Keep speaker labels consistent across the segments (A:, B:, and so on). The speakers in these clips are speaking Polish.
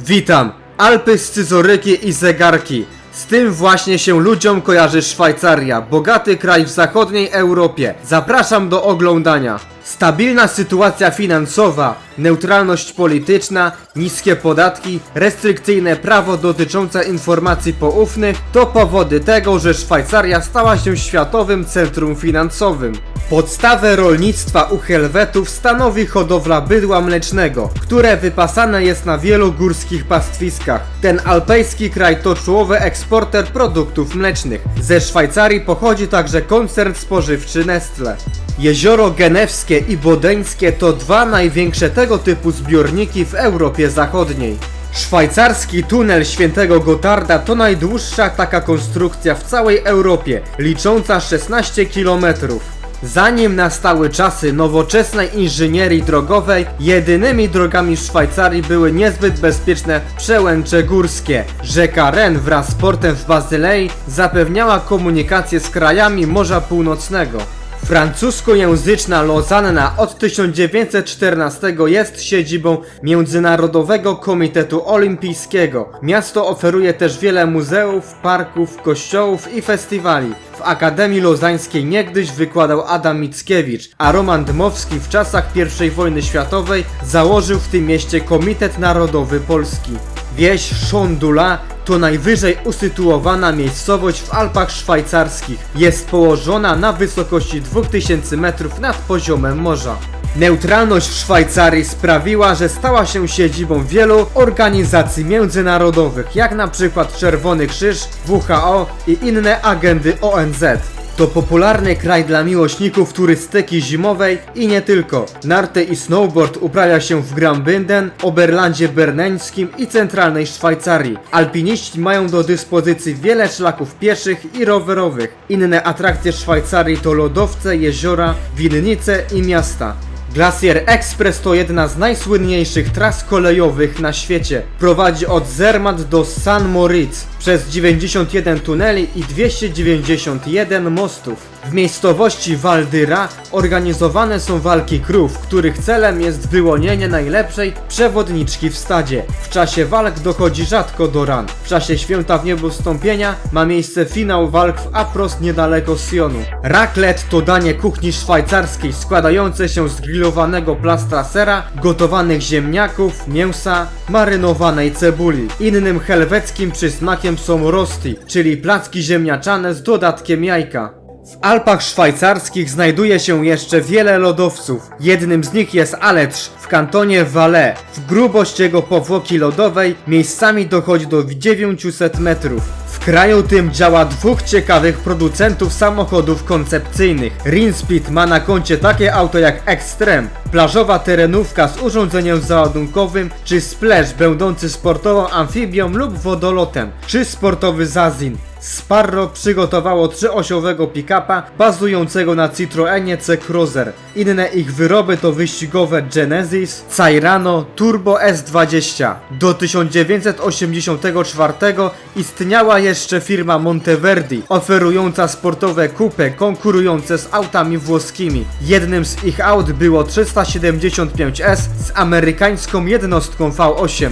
A: Witam! Alpy, scyzoryki i zegarki. Z tym właśnie się ludziom kojarzy Szwajcaria, bogaty kraj w zachodniej Europie. Zapraszam do oglądania. Stabilna sytuacja finansowa, neutralność polityczna, niskie podatki, restrykcyjne prawo dotyczące informacji poufnych to powody tego, że Szwajcaria stała się światowym centrum finansowym. Podstawę rolnictwa u Helwetów stanowi hodowla bydła mlecznego, które wypasane jest na wielu górskich pastwiskach. Ten alpejski kraj to czołowy eksporter produktów mlecznych. Ze Szwajcarii pochodzi także koncern spożywczy Nestle. Jezioro Genewskie i Bodeńskie to dwa największe tego typu zbiorniki w Europie Zachodniej. Szwajcarski tunel świętego Gotarda to najdłuższa taka konstrukcja w całej Europie, licząca 16 kilometrów. Zanim nastały czasy nowoczesnej inżynierii drogowej, jedynymi drogami w Szwajcarii były niezbyt bezpieczne przełęcze górskie. Rzeka Ren wraz z portem w Bazylei zapewniała komunikację z krajami Morza Północnego. Francuskojęzyczna Lozanna od 1914 jest siedzibą Międzynarodowego Komitetu Olimpijskiego. Miasto oferuje też wiele muzeów, parków, kościołów i festiwali. W Akademii Lozańskiej niegdyś wykładał Adam Mickiewicz, a Roman Dmowski w czasach I wojny światowej założył w tym mieście Komitet Narodowy Polski. Wieś Szondula to najwyżej usytuowana miejscowość w Alpach Szwajcarskich. Jest położona na wysokości 2000 metrów nad poziomem morza. Neutralność w Szwajcarii sprawiła, że stała się siedzibą wielu organizacji międzynarodowych, jak na przykład Czerwony Krzyż, WHO i inne agendy ONZ. To popularny kraj dla miłośników turystyki zimowej i nie tylko. Narty i snowboard uprawia się w Graubünden, Oberlandzie Berneńskim i centralnej Szwajcarii. Alpiniści mają do dyspozycji wiele szlaków pieszych i rowerowych. Inne atrakcje Szwajcarii to lodowce, jeziora, winnice i miasta. Glacier Express to jedna z najsłynniejszych tras kolejowych na świecie. Prowadzi od Zermatt do San Moritz przez 91 tuneli i 291 mostów. W miejscowości Waldyra organizowane są walki krów, których celem jest wyłonienie najlepszej przewodniczki w stadzie. W czasie walk dochodzi rzadko do ran. W czasie święta w niebo wstąpienia ma miejsce finał walk w Apros niedaleko Sionu. Raclette to danie kuchni szwajcarskiej składające się z grillowanego plastra sera, gotowanych ziemniaków, mięsa, marynowanej cebuli. Innym helweckim przysmakiem są rosti, czyli placki ziemniaczane z dodatkiem jajka. W Alpach Szwajcarskich znajduje się jeszcze wiele lodowców. Jednym z nich jest Aletsch w kantonie Valais. W grubość jego powłoki lodowej miejscami dochodzi do 900 metrów. W kraju tym działa dwóch ciekawych producentów samochodów koncepcyjnych. Rinspeed ma na koncie takie auto jak Extreme, plażowa terenówka z urządzeniem załadunkowym, czy Splash będący sportową amfibią lub wodolotem, czy sportowy Zazin. Sparro przygotowało trzyosiowego pick-upa bazującego na Citroenie C Cruiser. Inne ich wyroby to wyścigowe Genesis, Cairano, Turbo S20. Do 1984 istniała jeszcze firma Monteverdi, oferująca sportowe coupe konkurujące z autami włoskimi. Jednym z ich aut było 375S z amerykańską jednostką V8.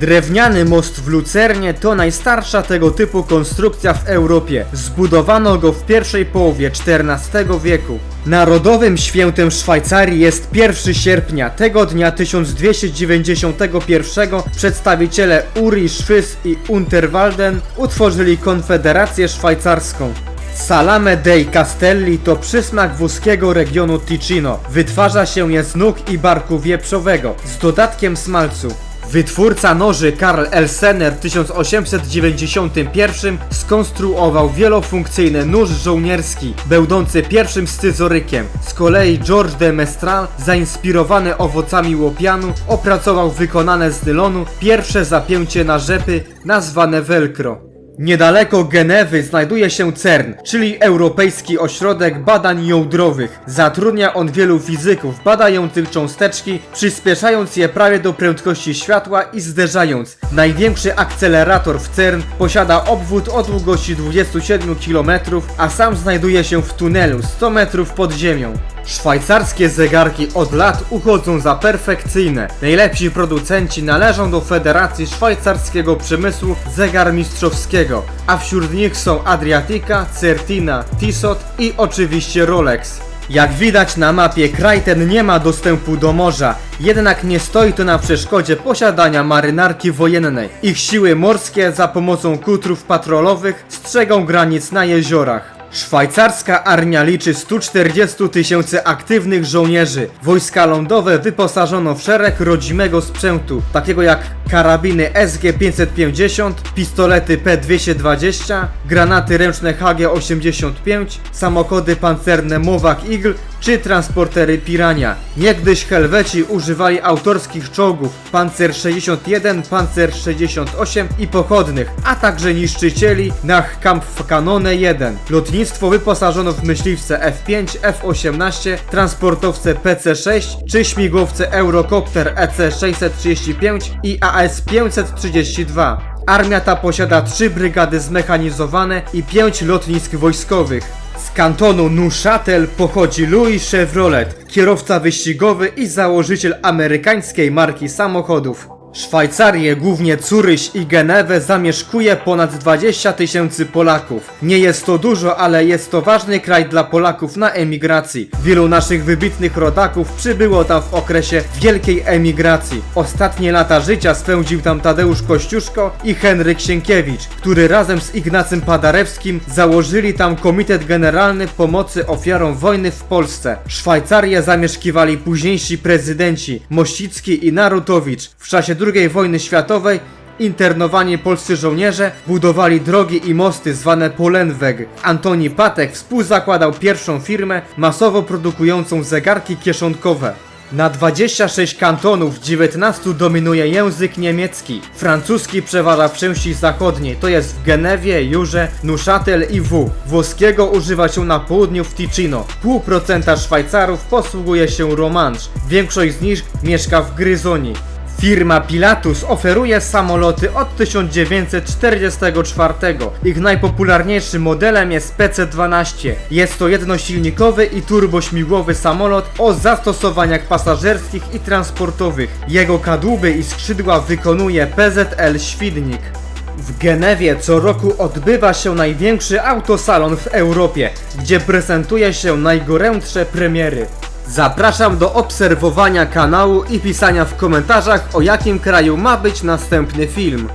A: Drewniany most w Lucernie to najstarsza tego typu konstrukcja w Europie. Zbudowano go w pierwszej połowie XIV wieku. Narodowym świętem Szwajcarii jest 1 sierpnia. Tego dnia 1291 przedstawiciele Uri, Schwyz i Unterwalden utworzyli Konfederację Szwajcarską. Salame dei Castelli to przysmak włoskiego regionu Ticino. Wytwarza się je z nóg i barku wieprzowego z dodatkiem smalcu. Wytwórca noży Karl Elsener w 1891 skonstruował wielofunkcyjny nóż żołnierski, będący pierwszym scyzorykiem. Z kolei Georges de Mestral, zainspirowany owocami łopianu, opracował wykonane z nylonu pierwsze zapięcie na rzepy nazwane velcro. Niedaleko Genewy znajduje się CERN, czyli Europejski Ośrodek Badań Jądrowych. Zatrudnia on wielu fizyków badających cząsteczki, przyspieszając je prawie do prędkości światła i zderzając. Największy akcelerator w CERN posiada obwód o długości 27 km, a sam znajduje się w tunelu 100 metrów pod ziemią. Szwajcarskie zegarki od lat uchodzą za perfekcyjne. Najlepsi producenci należą do Federacji Szwajcarskiego Przemysłu Zegarmistrzowskiego, a wśród nich są Adriatica, Certina, Tissot i oczywiście Rolex. Jak widać na mapie, kraj ten nie ma dostępu do morza, jednak nie stoi to na przeszkodzie posiadania marynarki wojennej. Ich siły morskie za pomocą kutrów patrolowych strzegą granic na jeziorach. Szwajcarska armia liczy 140 tysięcy aktywnych żołnierzy. Wojska lądowe wyposażono w szereg rodzimego sprzętu, takiego jak karabiny SG-550, pistolety P-220, granaty ręczne HG-85, samochody pancerne Mowak Eagle czy transportery Pirania. Niegdyś Helweci używali autorskich czołgów Panzer 61, Panzer 68 i pochodnych, a także niszczycieli Nachkampfkanone 1. Lotnictwo wyposażono w myśliwce F5, F18, transportowce PC-6 czy śmigłowce Eurocopter E EC-635 i AS-532. Armia ta posiada trzy brygady zmechanizowane i pięć lotnisk wojskowych. Z kantonu Neuchâtel pochodzi Louis Chevrolet, kierowca wyścigowy i założyciel amerykańskiej marki samochodów. Szwajcarię, głównie Curyś i Genewę zamieszkuje ponad 20 tysięcy Polaków. Nie jest to dużo, ale jest to ważny kraj dla Polaków na emigracji. Wielu naszych wybitnych rodaków przybyło tam w okresie wielkiej emigracji. Ostatnie lata życia spędził tam Tadeusz Kościuszko i Henryk Sienkiewicz, który razem z Ignacym Padarewskim założyli tam Komitet Generalny Pomocy Ofiarom Wojny w Polsce. Szwajcarię zamieszkiwali późniejsi prezydenci Mościcki i Narutowicz. W czasie II wojny światowej Internowani polscy żołnierze budowali drogi i mosty zwane Polenweg. Antoni Patek współzakładał pierwszą firmę masowo produkującą zegarki kieszonkowe. Na 26 kantonów 19 dominuje język niemiecki. Francuski przeważa w części zachodniej, to jest w Genewie, Jurze, Neuchâtel i W. Włoskiego używa się na południu w Ticino. Pół procenta Szwajcarów posługuje się Romanche. Większość z nich mieszka w Gryzonii. Firma Pilatus oferuje samoloty od 1944. Ich najpopularniejszym modelem jest PC-12. Jest to jednosilnikowy i turbośmigłowy samolot o zastosowaniach pasażerskich i transportowych. Jego kadłuby i skrzydła wykonuje PZL Świdnik. W Genewie co roku odbywa się największy autosalon w Europie, gdzie prezentuje się najgorętsze premiery. Zapraszam do obserwowania kanału i pisania w komentarzach o jakim kraju ma być następny film.